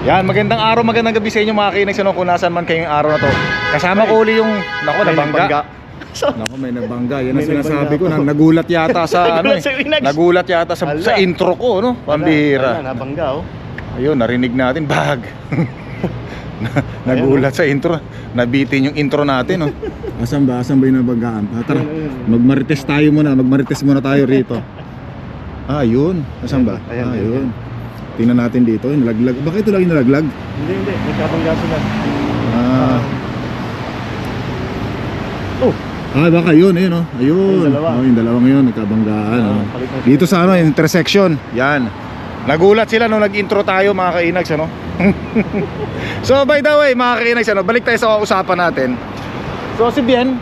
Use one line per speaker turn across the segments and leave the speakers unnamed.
Yan, magandang araw, magandang gabi sa inyo mga kinags ano, kung nasaan man kayong araw na to. Kasama ko uli yung, nako,
May
nabangga. Nako, may nabangga. Yan ang
May
sinasabi ko. Nang, nagulat yata sa, ano
Nagulat
eh. Nagulat yata sa,
Ala.
sa intro ko, no?
Wala,
Pambihira.
nabangga oh.
Ayun, narinig natin, bag. Na- Nagulat sa intro. Nabitin yung intro natin, no? Asan ba? Asan ba yung nabanggaan? Ah, tara, magmarites tayo muna. Magmarites muna tayo rito. Ah, yun. Asan ba?
Ayan,
Ah,
ayan,
yun. Tingnan natin dito. Yung nalaglag. Bakit ito lagi nalaglag?
Hindi, hindi. Nagkabangga sila.
Ah.
Oh,
Ah, baka yun, ayun, oh. Ayun.
Yung dalawa.
Oh, yung dalawang yun, nagkabanggaan.
Ah,
oh. Dito sa ano, intersection. Yan. Nagulat sila nung nag-intro tayo, mga kainags, ano? so, by the way, mga kainags, ano, balik tayo sa usapan natin. So, si Bien,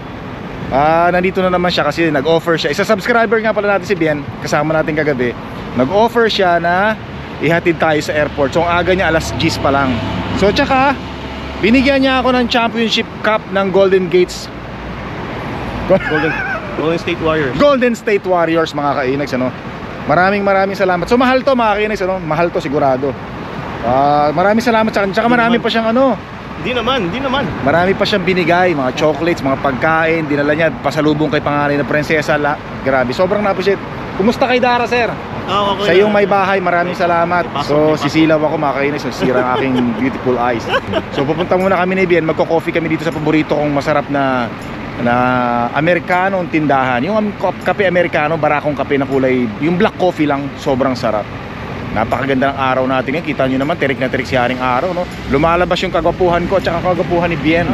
ah, nandito na naman siya kasi nag-offer siya. Isa subscriber nga pala natin si Bien, kasama natin kagabi. Nag-offer siya na ihatid tayo sa airport. So, ang aga niya alas 10 pa lang. So, tsaka, binigyan niya ako ng championship cup ng Golden Gates
Golden, Golden State Warriors.
Golden State Warriors mga kainags ano. Maraming maraming salamat. So mahal to mga kainags ano, mahal to sigurado. Ah, maraming salamat sa kanya. Tsaka marami pa siyang ano,
Hindi naman, hindi naman.
marami pa siyang binigay, mga chocolates, mga pagkain, dinala niya pasalubong kay panganay na prinsesa. La, grabe, sobrang na-appreciate. Kumusta kay Dara, sir?
Ah, okay
Sa iyong may bahay, maraming salamat. So, sisilaw ako mga kainis, so sira ang aking beautiful eyes. So, pupunta muna kami ni Bien, magko-coffee kami dito sa paborito kong masarap na na Amerikano ang tindahan. Yung kop- kape Amerikano, barakong kape na kulay, yung black coffee lang, sobrang sarap. Napakaganda ng araw natin ngayon. Kita nyo naman, tirik na tirik si Haring Araw, no? Lumalabas yung kagwapuhan ko at saka kagwapuhan ni Bien.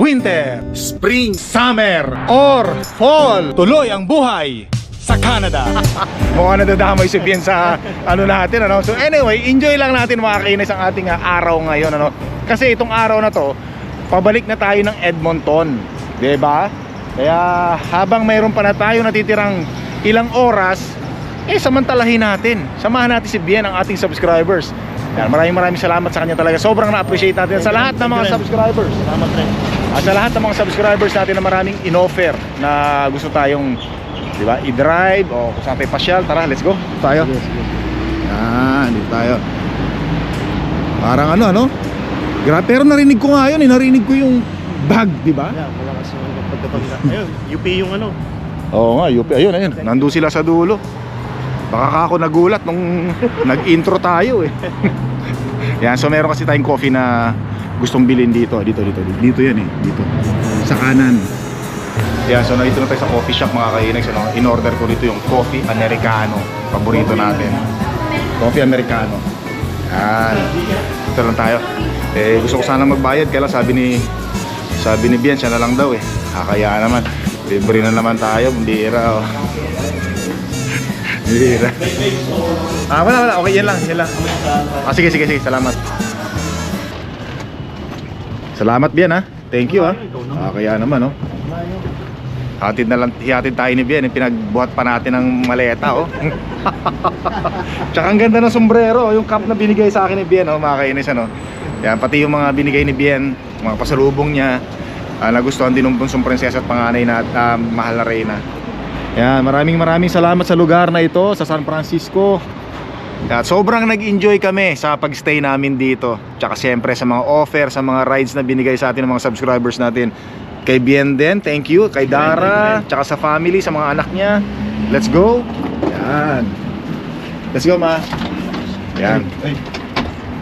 Winter, Spring, Summer, or Fall. Tuloy ang buhay sa Canada. Mukhang nadadamay si Bien sa ano natin ano. So anyway, enjoy lang natin mga kainis ang ating ah, araw ngayon ano. Kasi itong araw na to, pabalik na tayo ng Edmonton, 'di ba? Kaya habang mayroon pa na tayo natitirang ilang oras, eh samantalahin natin. Samahan natin si Bien ang ating subscribers. Yan, maraming maraming salamat sa kanya talaga. Sobrang na-appreciate natin sa lahat ng mga subscribers.
Salamat rin.
At sa lahat ng mga subscribers natin na maraming in-offer na gusto tayong di ba, i-drive o kung saan tayo pasyal, tara, let's go. Tayo.
Sige, sige.
Yan, dito tayo. Parang ano, ano? Grabe, pero narinig ko nga yun, eh. narinig ko yung bag, di ba?
Yeah, wala kasi yung pagkabangga. Ayun, UP yung ano.
Oo nga, UP, ayun, ayun. Nandun sila sa dulo. Baka ka ako nagulat nung nag-intro tayo eh. Yan, so meron kasi tayong coffee na gustong bilhin dito. Dito, dito, dito. Dito yan eh. Dito. Sa kanan. Yan, so nandito na tayo sa coffee shop mga kainags. Ano? In-order ko dito yung coffee americano. Paborito natin. Coffee americano. Yan. Ito lang tayo. Eh, gusto ko sana magbayad. Kaya lang sabi ni sabi ni Bian, siya na lang daw eh. Kakaya naman. Libre na naman tayo. Bira oh. Bira. Ah, wala, wala. Okay, yan lang. Yan lang. Ah, sige, sige, sige. Salamat. Salamat, Bian, ha. Thank you, ha. Ah, kaya naman, oh. Hatid na lang, hihatid tayo ni Bien, eh, pinagbuhat pa natin ng maleta, oh. Tsaka ang ganda ng sombrero, oh, yung cap na binigay sa akin ni Bien, oh, mga kainis, ano. Yan, pati yung mga binigay ni Bien, mga pasalubong niya, ah, nagustuhan din ng bunsong prinsesa at panganay na ah, mahal na reyna. Yan, maraming maraming salamat sa lugar na ito, sa San Francisco. At sobrang nag-enjoy kami sa pag-stay namin dito. Tsaka siyempre sa mga offer, sa mga rides na binigay sa atin ng mga subscribers natin. Kay Bien din, thank you. Kay Dara, tsaka sa family, sa mga anak niya. Let's go. Yan. Let's go, ma. Yan.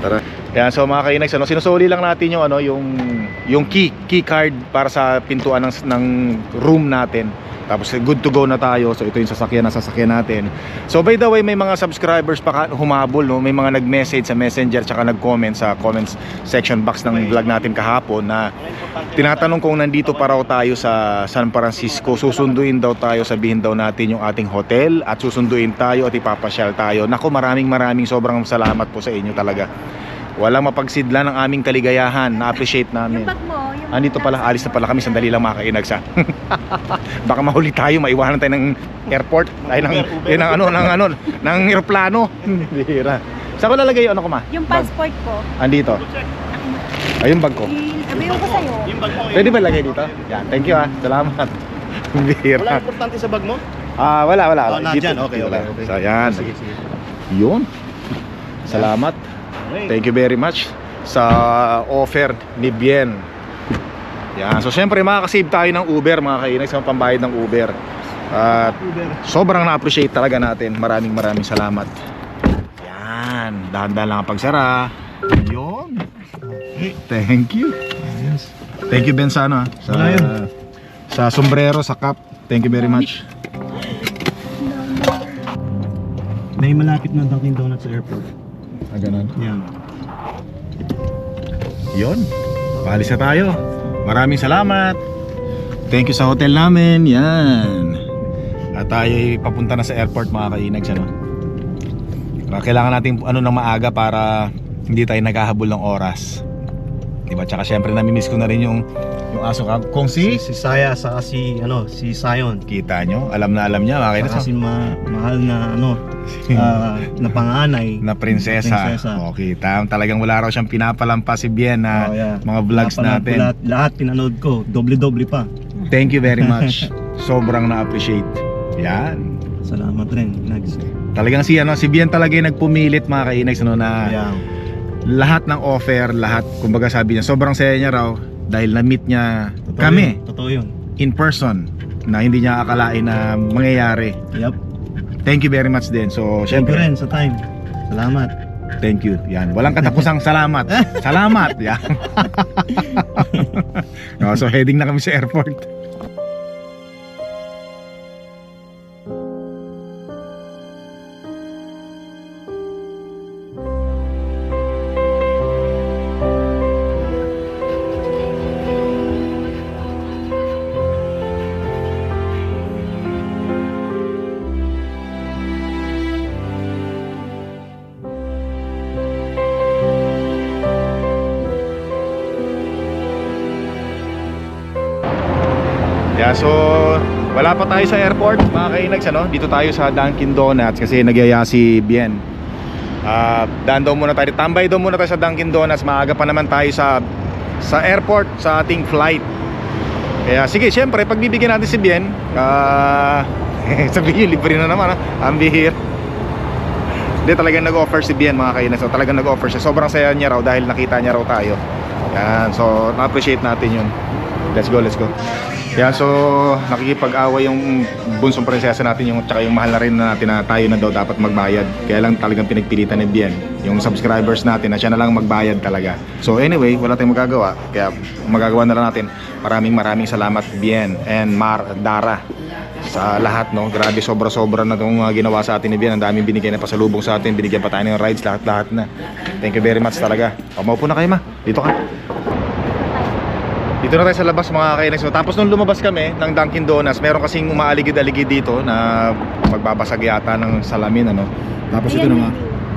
Tara. Yan, so mga kainags, ano, sinusuli lang natin yung ano, yung yung key, key card para sa pintuan ng ng room natin. Tapos good to go na tayo. So ito yung sasakyan na sasakyan natin. So by the way, may mga subscribers pa humabol, no? May mga nag-message sa Messenger tsaka nag-comment sa comments section box ng vlog natin kahapon na tinatanong kung nandito pa raw tayo sa San Francisco. Susunduin daw tayo, sabihin daw natin yung ating hotel at susunduin tayo at ipapasyal tayo. Nako, maraming maraming sobrang salamat po sa inyo talaga. Walang mapagsidla ng aming kaligayahan. Na-appreciate namin.
Yung bag mo, yung
Andito pala, alis na pala kami, sandali lang mga kainagsa. Baka mahuli tayo, maiwanan tayo ng airport, ay ng, eh, ng ano, ng ano, ng eroplano. Bihira. Saan ko lalagay yung ano ko ma?
Yung passport ko,
Andito. Ayun bag ko.
sabihin ko sa'yo.
Yung bag mo.
Pwede ba lagay dito? Yan, thank you ah. Salamat.
Wala
Bihira.
importante sa bag mo?
Ah, wala, wala.
Oh. Okay,
Dito
okay,
lang.
okay.
So, yan.
Sige, sige.
Yun. Salamat. Thank you very much sa offer ni Bien. Yan. So syempre makakasave tayo ng Uber mga kainag sa pambayad ng Uber. At
Uber.
sobrang na-appreciate talaga natin. Maraming maraming salamat. Yan. Dahan-dahan lang ang pagsara. Yun. Thank you. Thank you Ben sa ano ah, sa, sombrero, sa cap. Thank you very much.
May malapit na Dunkin Donuts sa airport.
Ah, ganun.
Yan.
Yun. Paalis na tayo. Maraming salamat. Thank you sa hotel namin. Yan. At tayo ay papunta na sa airport mga kainags. Ano? Kailangan natin ano ng maaga para hindi tayo naghahabol ng oras. Diba? Tsaka syempre namimiss ko na rin yung yung aso ka. Kung si
Si Saya sa si ano, si Sion.
kita nyo, alam na alam niya mga kainags.
Saka si ma- mahal na ano, ah, na panganay.
na prinsesa.
Prinsesa.
Okay, tam talagang wala raw siyang pinapalampas si Bien na
Oh, yeah.
mga vlogs natin.
Lahat, lahat pinanood ko, doble-doble pa.
Thank you very much. Sobrang na-appreciate. Yan.
Salamat rin, Nags.
Talagang si ano, si Bien talaga yung nagpumilit mga kainags ano na
Yan.
lahat ng offer, lahat kumbaga sabi niya sobrang saya niya raw dahil na-meet niya
Totoo
kami
Yun. Totoo yun.
in person na hindi niya akalain na mangyayari.
Yup.
Thank you very much din. So,
Thank you
syempre,
rin sa time. Salamat.
thank you. Yan, walang katapusang salamat. Salamat. Yan. no, so heading na kami sa airport. Yeah, so wala pa tayo sa airport mga kainags ano? Dito tayo sa Dunkin Donuts kasi nagyaya si Bien. Ah, daan daw muna tayo, tambay daw muna tayo sa Dunkin Donuts. Maaga pa naman tayo sa sa airport sa ating flight. Kaya sige, syempre pagbibigyan natin si Bien, ah sabihin libre na naman, ah. ang bihir. Hindi talagang nag-offer si Bien mga kainags. So talagang nag-offer siya. Sobrang saya niya raw dahil nakita niya raw tayo. Yan, so na-appreciate natin yun. Let's go, let's go. Yan, so nakikipag-away yung bunsong prinsesa natin yung tsaka yung mahal na rin na natin na tayo na daw dapat magbayad. Kaya lang talagang pinagpilitan ni Bien yung subscribers natin na siya na lang magbayad talaga. So anyway, wala tayong magagawa. Kaya magagawa na lang natin. Maraming maraming salamat Bien and Mar Dara sa lahat no. Grabe sobra-sobra na itong uh, ginawa sa atin ni Bien. Ang daming binigay na pasalubong sa atin. Binigyan pa tayo ng rides lahat-lahat na. Thank you very much talaga. O, na kayo ma. Dito ka. Dito na tayo sa labas mga kainex mo. Tapos nung lumabas kami ng Dunkin Donuts, meron kasing umaaligid-aligid dito na magbabasag yata ng salamin ano. Tapos ito na nga.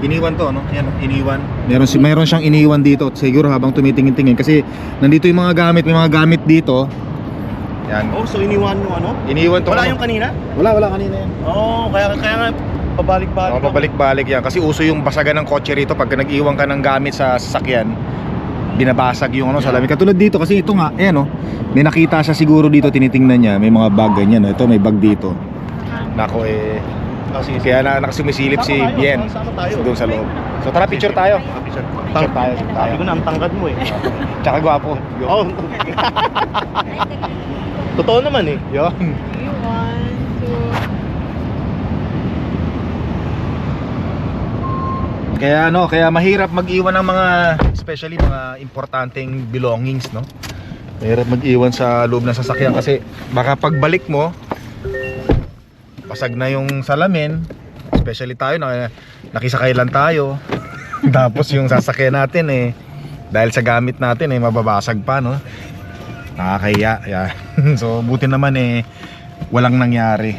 Iniwan to, no? Yan, iniwan. Meron si meron siyang iniwan dito. Siguro habang tumitingin-tingin kasi nandito yung mga gamit, may mga gamit dito. Yan.
Oh, so iniwan mo ano?
Iniwan to.
Wala
ano?
yung kanina?
Wala, wala kanina yan.
Oo, oh, kaya kaya nga pabalik-balik.
Oo, pabalik-balik yan. Kasi uso yung basagan ng kotse rito pagka nag-iwan ka ng gamit sa sasakyan. Binabasag yung ano salamin. Katulad dito kasi ito nga, ayan oh. May nakita siya siguro dito tinitingnan niya. May mga bag ganyan. oh. Ito may bag dito. Nako eh.
Sige.
Kaya na nakasumisilip si Bien doon sa loob. So tara picture tayo.
Picture.
Picture tayo.
Sabi
tayo.
ko na ang tangkad mo eh.
Tsaka gwapo.
Oh. Totoo naman eh.
Yun.
You want to
Kaya ano, kaya mahirap mag-iwan ng mga especially mga importanteng belongings, no? Mahirap mag-iwan sa loob ng sasakyan kasi baka pagbalik mo basag na yung salamin, especially tayo na nakisakay lang tayo. Tapos yung sasakyan natin eh dahil sa gamit natin eh mababasag pa, no? Nakakahiya. Yeah. so buti naman eh walang nangyari.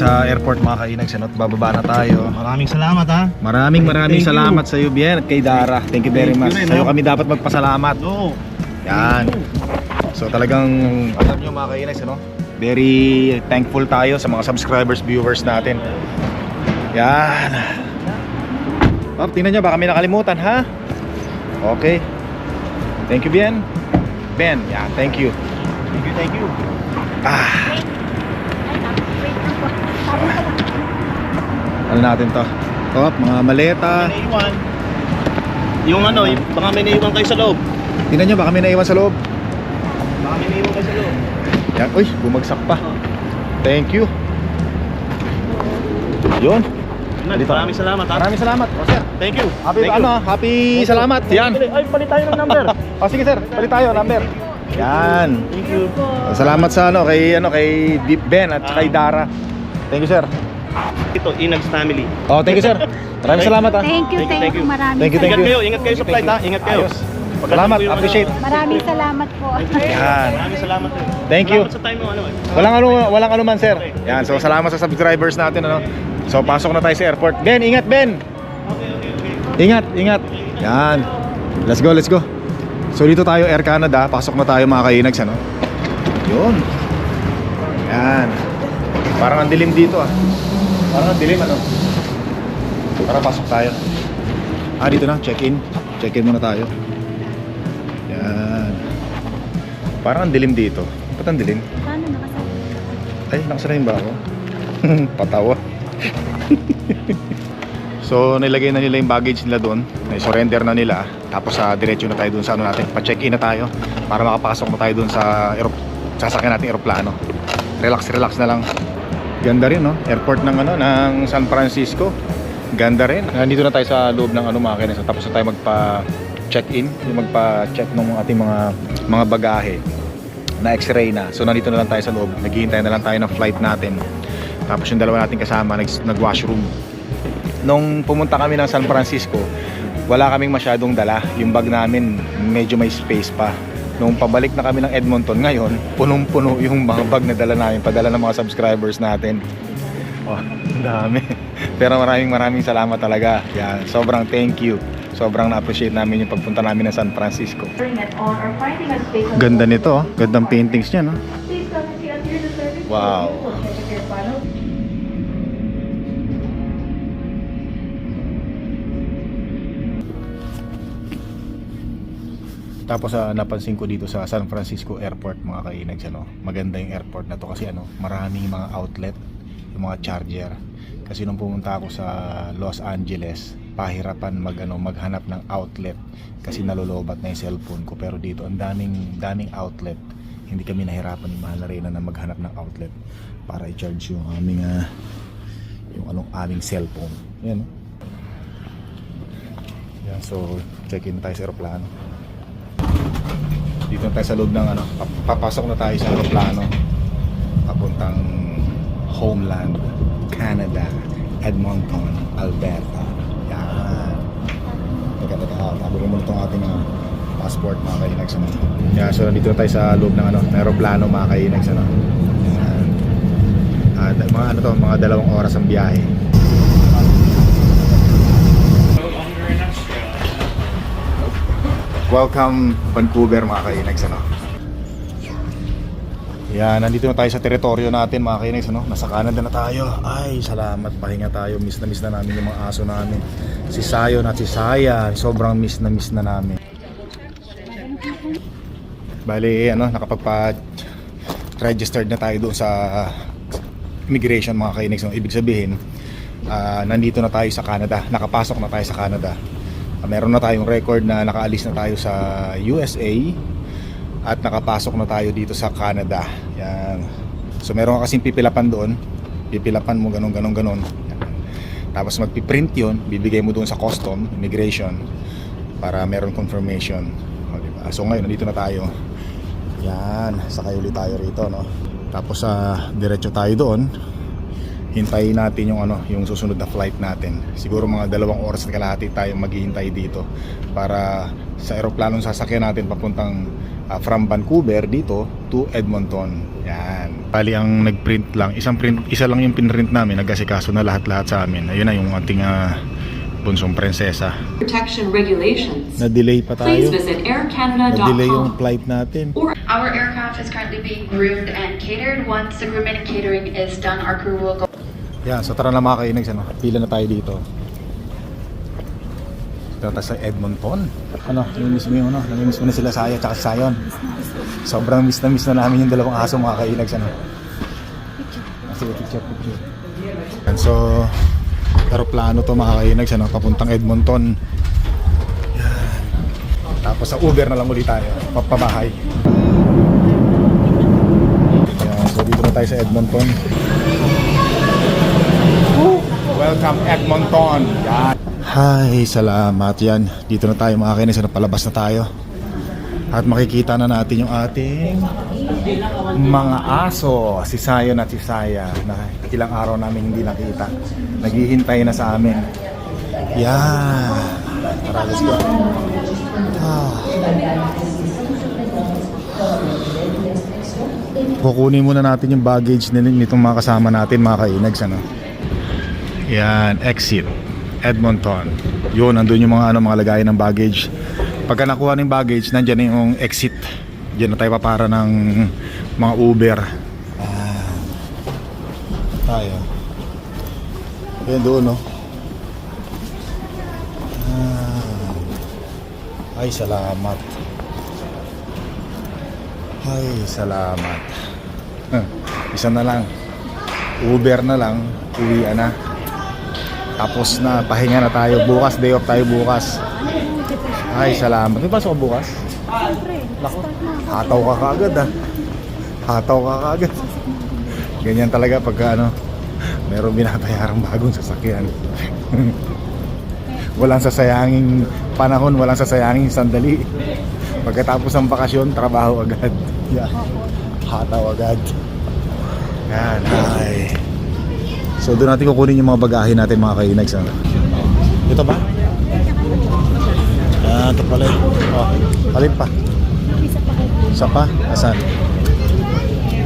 Sa airport mga kainags ano, at bababa na tayo.
Maraming salamat ha.
Maraming maraming
Thank you.
salamat sa iyo Bien at kay Dara. Thank you very
Thank you
much.
rin,
Sa iyo
no?
kami dapat magpasalamat.
Oo.
Yan. So talagang alam nyo mga kainags ano, very thankful tayo sa mga subscribers, viewers natin. Yan. Oh, tingnan nyo, baka may nakalimutan ha? Okay. Thank you, Ben. Ben, yeah, thank you.
Thank you, thank you.
Ah. Ano natin to? Top, mga maleta.
Naiwan. Yung ano, yung, baka may naiwan kayo sa loob.
Tingnan nyo, baka may naiwan sa loob.
Baka may naiwan kayo sa loob.
Yan, uy, bumagsak pa. Thank you. Yun. Dito.
Maraming salamat ha.
Maraming salamat. O, sir.
Thank you.
Happy,
Thank you.
ano, happy
Thank you.
salamat. Yan.
Ay, palit tayo ng number.
O, sige, sir. Balik tayo, number. Yan.
Thank you.
Salamat sa ano, kay, ano, kay Deep Ben at kay Dara. Thank you, sir.
Ito, Inags family.
Oh, thank you, sir. Maraming salamat, ha.
Thank you,
Thank you,
thank
thank
you.
you.
Maraming
Thank you, thank
Ingat kayo, ingat kayo sa flight ha. Ingat kayo.
Ayos.
Pagdating
Salamat,
ko yung
appreciate.
ano,
Maraming salamat po.
Yan.
Maraming salamat. din.
Thank you.
Salamat sa time mo ano eh.
Walang ano, walang ano man, sir. Yan, so salamat sa subscribers natin, ano. So, pasok na tayo sa airport. Ben, ingat, Ben. Ingat, ingat. Yan. Let's go, let's go. So, dito tayo, Air Canada. Pasok na tayo, mga kainags, ano. Yun. Yan. Parang ang dilim dito, ah. Parang ang dilim, ano. Tara, pasok tayo. Ah, dito na, check-in. Check-in muna tayo. Yan. Parang ang dilim dito. Ba't ang dilim?
Paano nakasabi?
Ay, nakasalayin ba ako? Patawa. so, nilagay na nila yung baggage nila doon. Na-surrender na nila. Tapos, sa diretso na tayo doon sa ano natin. Pa-check-in na tayo. Para makapasok na tayo doon sa aero sasakyan natin aeroplano. Relax, relax na lang. Ganda rin, no? Airport ng ano, ng San Francisco. Ganda rin. Nandito na tayo sa loob ng ano mga kainis. Tapos na tayo magpa check-in, magpa-check ng ating mga mga bagahe na x-ray na. So nandito na lang tayo sa loob. Naghihintay na lang tayo ng flight natin. Tapos yung dalawa nating kasama nag, nag-washroom. Nung pumunta kami ng San Francisco, wala kaming masyadong dala. Yung bag namin medyo may space pa. Nung pabalik na kami ng Edmonton ngayon, punong-puno yung mga bag na dala namin, padala ng mga subscribers natin. Oh, ang dami. Pero maraming maraming salamat talaga. Yan, sobrang thank you. Sobrang na-appreciate namin yung pagpunta namin ng San Francisco. Ganda nito, oh. gandang paintings niya, no? Wow. Tapos ah, napansin ko dito sa San Francisco Airport mga kainags ano, maganda yung airport na to kasi ano, maraming mga outlet, yung mga charger. Kasi nung pumunta ako sa Los Angeles, pahirapan mag ano, maghanap ng outlet kasi nalolobat na yung cellphone ko. Pero dito ang daming daming outlet. Hindi kami nahirapan ni Mahal na Reyna na maghanap ng outlet para i-charge yung aming ah, yung anong aming cellphone. Yan. oh. Yan, so check-in tayo sa aeroplano dito na tayo sa loob ng ano, pap- papasok na tayo sa aeroplano papuntang homeland, Canada, Edmonton, Alberta. Yan. Teka, teka, nabili muna itong ating ah, passport mga kainags. Ano. Yan, so nandito na tayo sa loob ng ano, aeroplano mga kainags. Ano. Yan. Da- mga ano to, mga dalawang oras ang biyahe. Welcome Vancouver mga kainags ano. Yan, nandito na tayo sa teritoryo natin mga kainags ano. Nasa Canada na tayo. Ay, salamat. Pahinga tayo. Miss na miss na namin yung mga aso namin. Si Sayon at si Saya. Sobrang miss na miss na namin. Bali, ano, nakapagpa registered na tayo doon sa immigration mga kainags. No? Ibig sabihin, ah, nandito na tayo sa Canada. Nakapasok na tayo sa Canada. Ah, meron na tayong record na nakaalis na tayo sa USA at nakapasok na tayo dito sa Canada. Yan. So meron ka kasing pipilapan doon. Pipilapan mo ganun ganun ganun. Yan. Tapos magpiprint 'yon, bibigay mo doon sa custom, immigration para meron confirmation. O, diba? So ngayon nandito na tayo. Yan, sakay ulit tayo rito, no. Tapos sa diretso tayo doon. Hintayin natin yung ano, yung susunod na flight natin. Siguro mga dalawang oras at kalahati tayong maghihintay dito para sa eroplanong sasakyan natin papuntang ah, from Vancouver dito to Edmonton. Yan. Bali ang nagprint lang, isang print, isa lang yung pinrint namin, nagkasikaso na lahat-lahat sa amin. Ayun na yung ating ah, bunsong prinsesa.
protection regulations.
Na-delay pa
Please
tayo.
visit
Na-delay yung
aircanada.com.
flight natin.
Our aircraft is currently being groomed and catered. Once the grooming and catering is done, our crew will go
Yan, so tara na mga kainags, ano, pila na tayo dito. Tayo sa Edmonton. Ano, namimiss mo yung ano, namimiss mo na sila Saya at Sayon. Sobrang miss na miss na namin yung dalawang aso mga kainags, ano. Sige, picture, picture. Yan, so, aeroplano to mga kainags, ano, papuntang Edmonton. Yan. Tapos sa Uber na lang ulit tayo, papabahay. Yan, so dito na tayo sa Edmonton. Welcome Edmonton. Yan. Hi, salamat yan. Dito na tayo mga kinis, palabas na tayo. At makikita na natin yung ating mga aso, si Sayon at si Saya na ilang araw namin hindi nakita. Naghihintay na sa amin. Yan. Tara, let's go. Ah. Kukunin muna natin yung baggage nitong mga kasama natin mga kainags ano. Yan, exit. Edmonton. Yun, andun yung mga ano mga lagayan ng baggage. Pagka nakuha ng baggage, nandiyan na yung exit. Diyan na tayo papara ng mga Uber. Ah. Tayo. Yan doon, no? Ah. Ay, salamat. Ay, salamat. Huh, Isa na lang. Uber na lang. Uwi na. Tapos na, pahinga na tayo. Bukas, day off tayo bukas. Ay, salamat. May pasok ka bukas? Nako, hataw ka kaagad ah. Hataw ka kaagad. Ganyan talaga pagka ano, meron binabayarang bagong sasakyan. walang sasayanging panahon, walang sasayanging sandali. Pagkatapos ng bakasyon, trabaho agad. Yan. Hataw agad. Yan, ay. So doon natin kukunin yung mga bagahe natin mga kainags. Ano? Ito ba? Ah, ito pala. Oh, alin pa? Isa pa? Asan?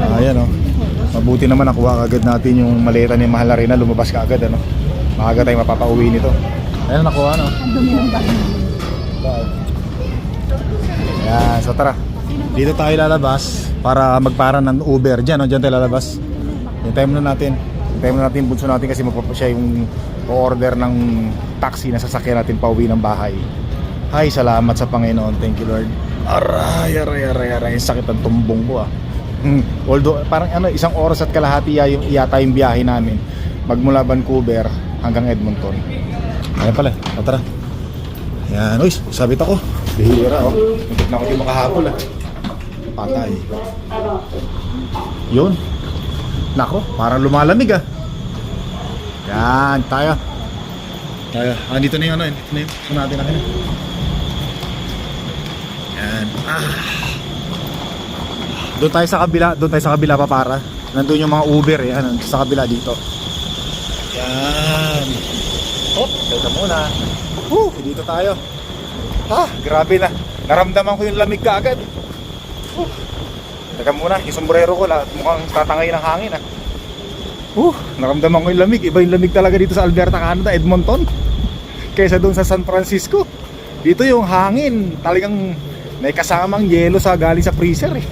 Ah, ayan oh. Mabuti naman nakuha agad natin yung maleta ni Mahal Arena. Lumabas ka agad ano. Maaga tayo mapapauwi nito. Ayan nakuha no. Ayan, so tara. Dito tayo lalabas para magpara ng Uber. Diyan, no? Diyan tayo lalabas. Hintayin muna natin. Hintayin natin yung bunso natin kasi magpapa siya yung order ng taxi na sasakyan natin pauwi ng bahay. Ay, salamat sa Panginoon. Thank you, Lord. Aray, aray, aray, aray. Sakit ang tumbong ko ah. Hmm. Although, parang ano, isang oras at kalahati yung, yata yung biyahe namin. Magmula Vancouver hanggang Edmonton. Ayan pala. Tara. Ayan. Uy, sabit ako. Bihira, oh. Muntik na ako di makahabol, ah. Patay. Yun. Nako, parang lumalamig, ah. Yan, tayo. Tayo. Ah, dito na yung ano, dito na yung dito natin akin. Yan. Ah. Doon tayo sa kabila, doon tayo sa kabila pa para. Nandun yung mga Uber, eh. Ano, sa kabila dito. Yan. Oh, teka muna. Woo, dito tayo. Ah, grabe na. Naramdaman ko yung lamig kaagad. Uh, teka muna, yung sombrero ko la, mukhang tatangay ng hangin ah. Uh, naramdaman ko yung lamig. Iba yung lamig talaga dito sa Alberta, Canada, Edmonton. Kaysa doon sa San Francisco. Dito yung hangin, talagang may kasamang yelo sa galing sa freezer eh.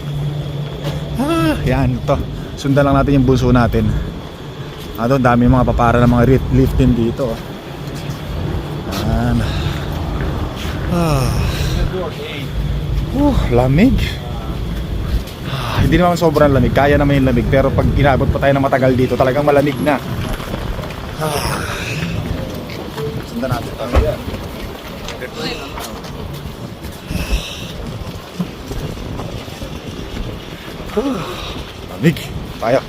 Ah, yan to. Sundan lang natin yung bunso natin. Ah, doon dami mga papara ng mga lift- lifting dito. oh. Yan. Ah. Uh, lamig. Hindi naman sobrang lamig. Kaya naman yung lamig. Pero pag inabot pa tayo ng matagal dito, talagang malamig na. Sundan natin ito. Uh, lamig. Tayo.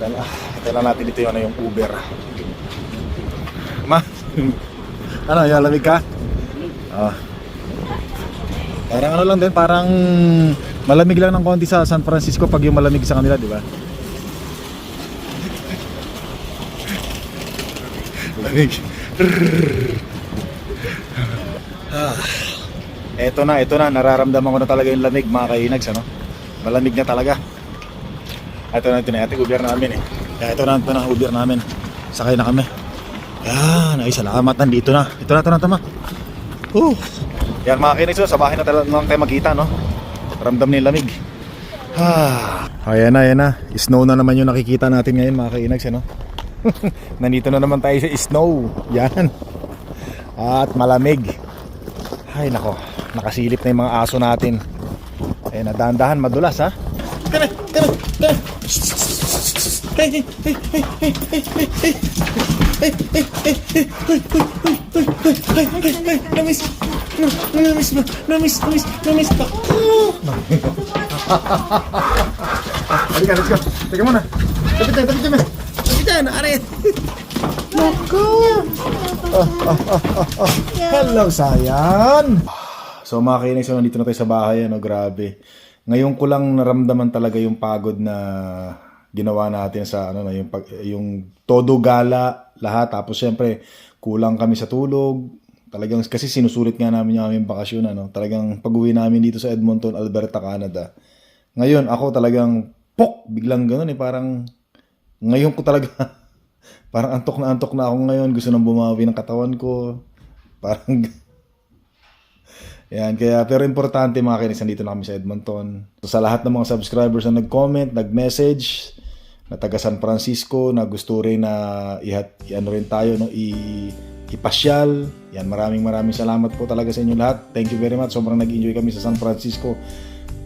Tala, tala natin dito yung, ano, yung Uber. Ma, ano, yung lamig ka? Ah. Parang ano lang din, parang malamig lang ng konti sa San Francisco pag yung malamig sa kanila, di ba? Lamig. ah, eto na, eto na. Nararamdaman ko na talaga yung lamig, mga kainags, ano? Malamig na talaga. Ito na, ito na. Ito, Uber namin eh. Ito na, ito na, Uber namin. Sakay na kami. Ah, Yan, ay salamat. Nandito na. Ito na, ito na, tama. Oh. Uh. Yan mga oh, sa bahay na talaga lang tayo magkita, no? Ramdam ni lamig. Ah. Ayan na, ayan na. Snow na naman yung nakikita natin ngayon mga kainags, ano? Nandito na naman tayo sa snow. Yan. At malamig. Ay nako, nakasilip na yung mga aso natin. Eh, nadahan-dahan, madulas ha. Tara, tara, tara. Hey, hey, hey, hey, hey, hey, hey, hey. Hey, hey, hey, hey, hey, hey, hey, hey, hey, hey, hey, Namiss. Na- Namiss? Namiss, namiss, ba? Halika, let's go. Teka muna. Tapit tayo, tapit tayo. Tapit tayo, naarit. Naku. Hello, Sayan! So mga kainis, so nandito na tayo sa bahay, ano, grabe. Ngayon ko lang naramdaman talaga yung pagod na ginawa natin sa ano na yung pag, yung todo gala lahat tapos syempre kulang kami sa tulog talagang kasi sinusulit nga namin yung aming bakasyon ano. Talagang pag-uwi namin dito sa Edmonton Alberta Canada. Ngayon ako talagang pok! Biglang ganoon eh. Parang ngayon ko talaga parang antok na antok na ako ngayon. Gusto nang bumawi ng katawan ko. Parang yan, kaya pero importante mga kinis, nandito na kami sa Edmonton. So, sa lahat ng mga subscribers na nag-comment, nag-message, na taga San Francisco, na gusto rin na ihat, ano rin tayo, no, i, ipasyal. Yan, maraming maraming salamat po talaga sa inyo lahat. Thank you very much. Sobrang nag-enjoy kami sa San Francisco,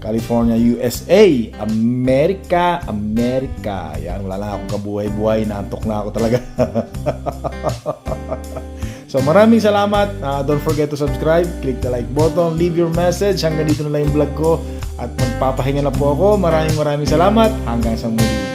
California, USA, America, America. Yan, wala lang akong kabuhay-buhay, naantok na ako talaga. So maraming salamat. Uh, don't forget to subscribe. Click the like button. Leave your message. Hanggang dito na lang yung vlog ko. At magpapahinga na po ako. Maraming maraming salamat. Hanggang sa muli.